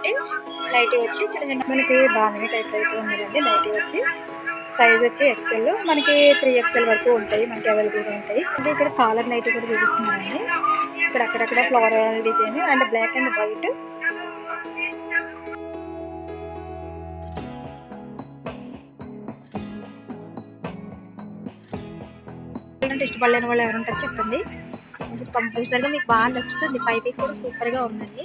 కాబట్టి లైట్ వచ్చి మనకి బాగానే టైప్ అయితే ఉందండి. లైట్ వచ్చి సైజ్ వచ్చి ఎక్సెల్ మనకి త్రీ ఎక్సెల్ వరకు ఉంటాయి. మనకి అవైలబుల్గా ఉంటాయి. అంటే ఇక్కడ కాలర్ లైట్ కూడా చూపిస్తున్నారండి. ఇక్కడ అక్కడక్కడ flower design and black and white అంటే ఇష్టపడలేని వాళ్ళు ఎవరుంటారు చెప్పండి. కంపల్సరీగా మీకు బాగా నచ్చుతుంది. పైపింగ్ కూడా సూపర్గా ఉందండి.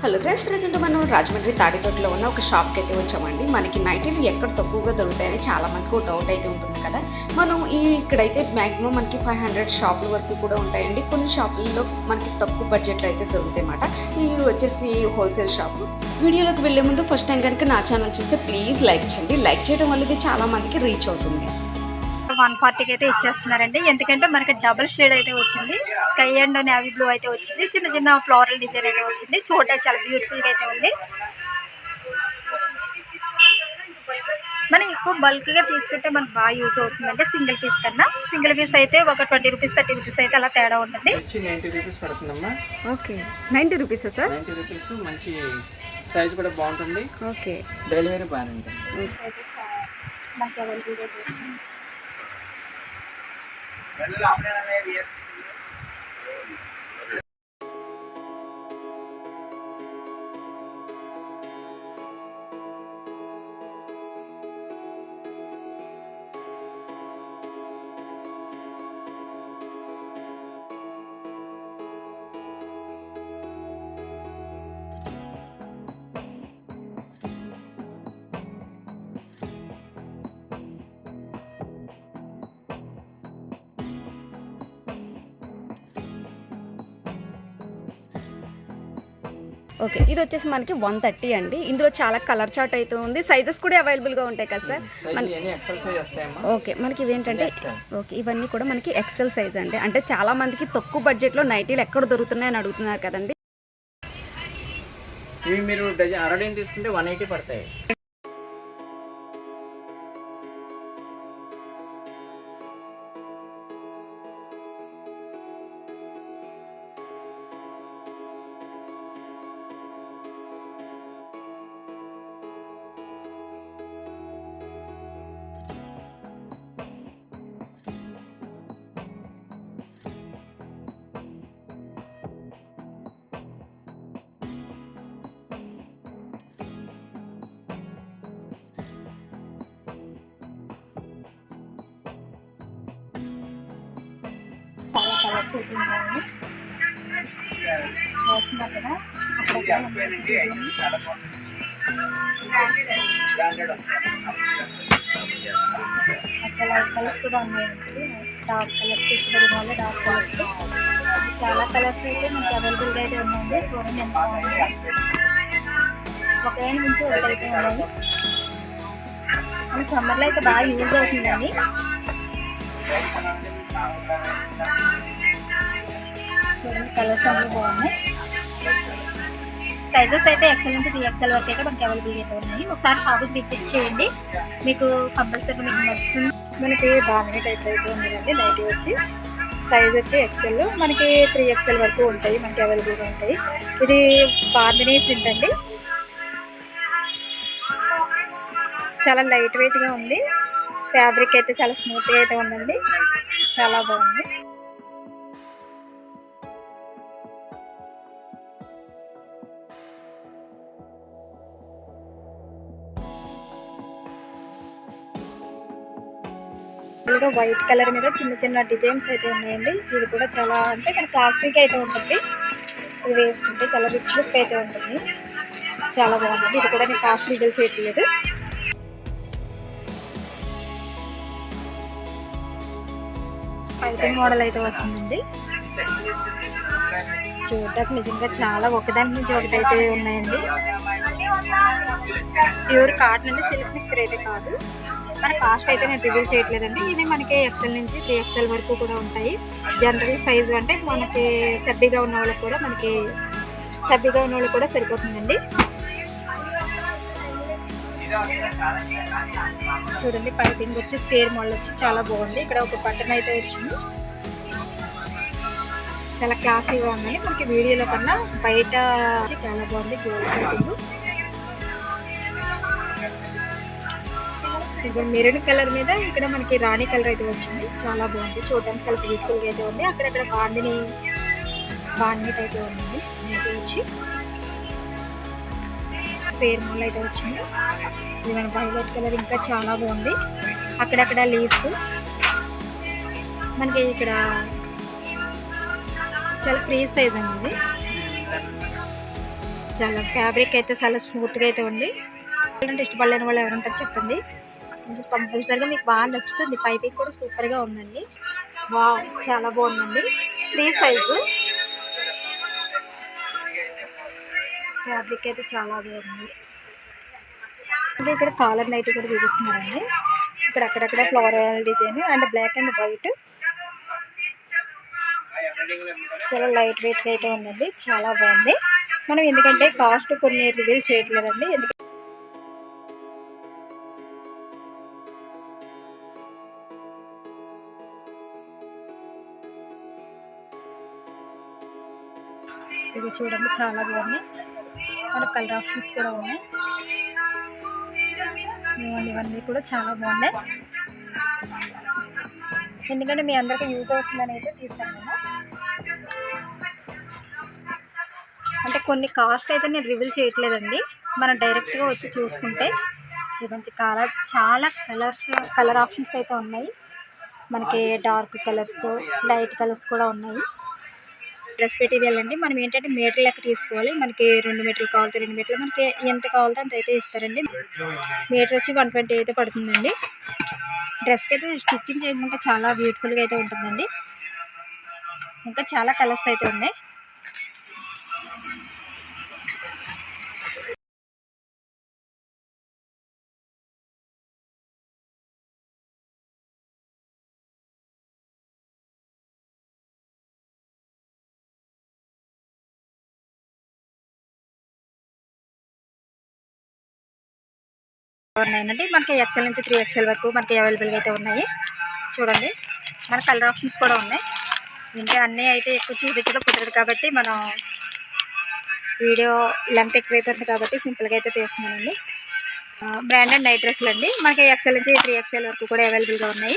హలో ఫ్రెండ్స్ ప్రజెంట్ మనం రాజమండ్రి తాడితోటలో ఉన్న ఒక షాప్కి అయితే వచ్చామండి. మనకి నైటీలు ఎక్కడ తక్కువగా దొరుకుతాయని చాలా మందికి డౌట్ అయితే ఉంటుంది కదా. మనం ఈ ఇక్కడైతే మ్యాక్సిమం మనకి ఫైవ్ హండ్రెడ్ షాపుల వరకు కూడా ఉంటాయండి. కొన్ని షాపుల్లో మనకి తక్కువ బడ్జెట్లో అయితే దొరుకుతాయి అన్నమాట. ఈ వచ్చేసి హోల్సేల్ షాపు వీడియోలోకి వెళ్ళే ముందు ఫస్ట్ టైం కనుక నా ఛానల్ చూస్తే ప్లీజ్ లైక్ చేయండి. లైక్ చేయడం వల్ల ఇది చాలా మందికి రీచ్ అవుతుంది. వన్ ఫార్టీకి అయితే ఇచ్చేస్తున్నారండి. ఎందుకంటే మనకి డబుల్ షేడ్ అయితే వచ్చింది. స్కై అండ్ నేవీ బ్లూ అయితే వచ్చింది. చిన్న చిన్న ఫ్లోరల్ డిజైన్ అయితే వచ్చింది. చూడడానికి చాలా బ్యూటిఫుల్గా అయితే ఉంది. మనం ఎక్కువ బల్క్గా తీసుకుంటే మనకు బాగా యూజ్ అవుతుంది అంటే సింగిల్ పీస్ కన్నా. సింగిల్ పీస్ అయితే ఒక ట్వంటీ రూపీస్ థర్టీ రూపీస్ అయితే అలా తేడా ఉంటుంది. Rupees okay. నైంటీ రూపీసా సార్? నైంటీ రూపీస్ మంచి సైజ్ కూడా బాగుంటుంది. ఓకే. డెలివరీ బాగానే ఉంటుంది. మనకి అవైలబుల్గా అయితే ఉంది. ఓకే ఇది వచ్చేసి మనకి వన్ థర్టీ అండి. ఇందులో చాలా కలర్ చార్ట్ అయితే ఉంది. సైజెస్ కూడా అవైలబుల్గా ఉంటాయి కదా సార్? ఓకే మనకి ఇవేంటంటే. ఓకే ఇవన్నీ కూడా మనకి ఎక్సెల్ సైజ్ అండి. అంటే చాలా మందికి తక్కువ బడ్జెట్లో నైటీలు ఎక్కడ దొరుకుతున్నాయని అడుగుతున్నారు కదండి. ఇవి మీరు అరడైన్ తీసుకుంటే వన్ ఎయిటీ పడతాయి. చాలా కదా అక్కడ కలర్స్ కూడా ఉన్నాయండి డార్క్ కలర్స్ ఇక్కడ వాళ్ళు డార్క్ కలర్స్ చాలా కలర్స్ అయితే మనకి అవైలబుల్గా అయితే ఉన్నాయండి చూడండి ఎంత బాగుంది ఒక నుంచి ఒకటైతే ఉన్నాయి ఈ సమ్మర్లో అయితే బాగా యూజ్ అవుతుందండి చూడండి కలర్స్ అన్నీ బాగున్నాయి. సైజెస్ అయితే ఎక్సెల్ నుంచి త్రీ ఎక్సెల్ వరకు అయితే మనకి అవైలబుల్ అయితే ఉన్నాయి. ఒకసారి షాప్కి విజిట్ చేయండి. మీకు కంపల్సరీ మీకు నచ్చుతుంది. మనకి బాగానే టైప్ అయితే ఉందండి నైటీ వచ్చి. సైజ్ వచ్చి ఎక్సెల్ మనకి త్రీ ఎక్సెల్ వరకు ఉంటాయి మనకి అవైలబుల్గా ఉంటాయి. ఇది బార్మినీ ప్రింట్ అండి. చాలా లైట్ వెయిట్గా ఉంది. ఫ్యాబ్రిక్ అయితే చాలా స్మూత్గా అయితే ఉందండి. చాలా బాగుంది. ఇంకా వైట్ కలర్ మీద చిన్న చిన్న డిజైన్స్ అయితే ఉన్నాయండి. ఇది కూడా చాలా అంటే ఇక్కడ క్లాసిక్ అయితే ఉంటుంది. ఇది వేసుకుంటే చాలా రిచ్ లుక్ అయితే ఉంటుంది. చాలా బాగుంది. ఇది కూడా నేను కాస్ట్ డీటెయిల్స్ చేయట్లేదు పైపింగ్ మోడల్ అయితే వస్తుందండి. చూడటానికి నిజంగా చాలా ఒకదాని నుంచి ఒకటి అయితే ఉన్నాయండి. ప్యూర్ కాటన్ అండి సిల్క్ మిక్చర్ అయితే కాదు. మన కాస్ట్ అయితే నేను రివీల్ చేయట్లేదండి. ఇది మనకి ఎక్సెల్ నుంచి త్రీ ఎక్సెల్ వరకు కూడా ఉంటాయి. జనరల్ సైజు అంటే మనకి సబ్బిగా ఉన్న వాళ్ళకి కూడా మనకి సబ్బిగా ఉన్న వాళ్ళకి కూడా సరిపోతుందండి. చూడండి పైపింగ్ వచ్చి స్పేర్ మోడల్ వచ్చి చాలా బాగుంది. ఇక్కడ ఒక బటన్ అయితే వచ్చింది. చాలా క్లాసీగా ఉందండి. మనకి వీడియోలో కన్నా బయట చాలా బాగుంది. గోల్డ్ పైపింగ్ ఇది మెరూన్ కలర్ మీద ఇక్కడ మనకి రాణి కలర్ అయితే వచ్చింది. చాలా బాగుంది. చూడడానికి చాలా బ్యూటిఫుల్గా అయితే ఉంది. అక్కడక్కడ బాండిని బాండిని అయితే ఉంది. అయితే వచ్చి స్వేర్ మోల్ అయితే వచ్చింది. ఇది మన వైలెట్ కలర్ ఇంకా చాలా బాగుంది. అక్కడక్కడ లీవ్స్ మనకి ఇక్కడ చాలా ఫ్రీ సైజ్ అండి చాలా ఫ్యాబ్రిక్ అయితే చాలా స్మూత్గా అయితే ఉంది. అంటే ఇష్టపడలేని వాళ్ళు ఎవరుంటారు చెప్పండి. ఇది కంపల్సరీగా మీకు బాగా నచ్చుతుంది. పైపింగ్ కూడా సూపర్గా ఉందండి. వావ్ చాలా బాగుందండి. Free size. ఫ్యాబ్రిక్ అయితే చాలా బాగుంది. అంటే ఇక్కడ కాలర్ నైట్ కూడా చూపిస్తున్నారండి. ఇక్కడ అక్కడక్కడ floral design and black and white. చాలా లైట్ వెయిట్ అయితే ఉందండి. చాలా బాగుంది. మనం ఎందుకంటే కాస్ట్ కొన్ని రివీల్ చేయట్లేదండి. ఎందుకంటే ఇవి చూడండి చాలా బాగుంది. మనకు కలర్ ఆప్షన్స్ కూడా ఉన్నాయి. ఇవన్నీ కూడా చాలా బాగున్నాయి. ఎందుకంటే మీ అందరికీ యూజ్ అవుతుందని అయితే తీసాను నేను అంటే కొన్ని కాస్ట్ అయితే నేను రివీల్ చేయట్లేదండి. మనం డైరెక్ట్గా వచ్చి చూసుకుంటే ఇదంతా కలర్ చాలా కలర్ కలర్ ఆప్షన్స్ అయితే ఉన్నాయి. మనకి డార్క్ కలర్స్ లైట్ కలర్స్ కూడా ఉన్నాయి. డ్రెస్ మెటీరియల్ అండి. మనం ఏంటంటే మీటర్ లెక్క తీసుకోవాలి. మనకి రెండు మీటర్లు కావాలి రెండు మీటర్లు మనకి ఎంత కావాలో అంత అయితే ఇస్తారండి. మీటర్ వచ్చి వన్ ట్వంటీ అయితే పడుతుందండి. డ్రెస్కి అయితే స్టిచ్చింగ్ చేయడానికి చాలా బ్యూటిఫుల్గా అయితే ఉంటుందండి. ఇంకా చాలా కలర్స్ అయితే ఉన్నాయి. ఉన్నాయండి. మనకి ఎక్సెల్ నుంచి త్రీ ఎక్సెల్ వరకు మనకి అవైలబుల్గా అయితే ఉన్నాయి. చూడండి. మన కలర్ ఆప్షన్స్ కూడా ఉన్నాయి. ఇంకా అన్నీ అయితే ఎక్కువ చూపించడం కుదరదు కాబట్టి మనం వీడియో లెంత్ ఎక్కువైపోతుంది కాబట్టి సింపుల్గా అయితే తీస్తున్నానండి. బ్రాండెడ్ నైట్ డ్రెస్సులు అండి. మనకి ఎక్సెల్ నుంచి త్రీ ఎక్సెల్ వరకు కూడా అవైలబుల్గా ఉన్నాయి.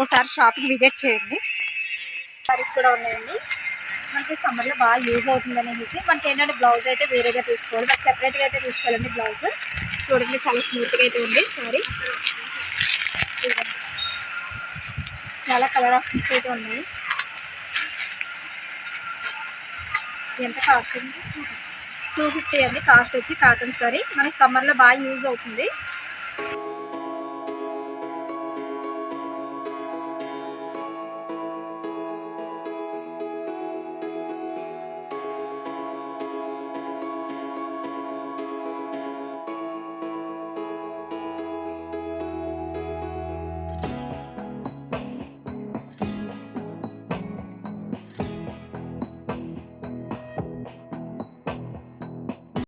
ఒకసారి షాప్కి విజిట్ చేయండి. సారీస్ కూడా ఉన్నాయండి. మనకి సమ్మర్లో బాగా యూజ్ అవుతుంది అనేసి మనకి ఏంటంటే బ్లౌజ్ అయితే వేరేగా తీసుకోవాలి. మనకి సెపరేట్గా అయితే తీసుకోవాలండి బ్లౌజ్ చూడండి చాలా స్మూత్గా అయితే ఉంది సారీ. చాలా కలర్ ఆప్షన్స్ అయితే ఉన్నాయి. ఎంత కాస్ట్ టూ ఫిఫ్టీ అండి కాస్ట్ వచ్చి కాటన్ సారీ మనకి సమ్మర్లో బాగా యూజ్ అవుతుంది.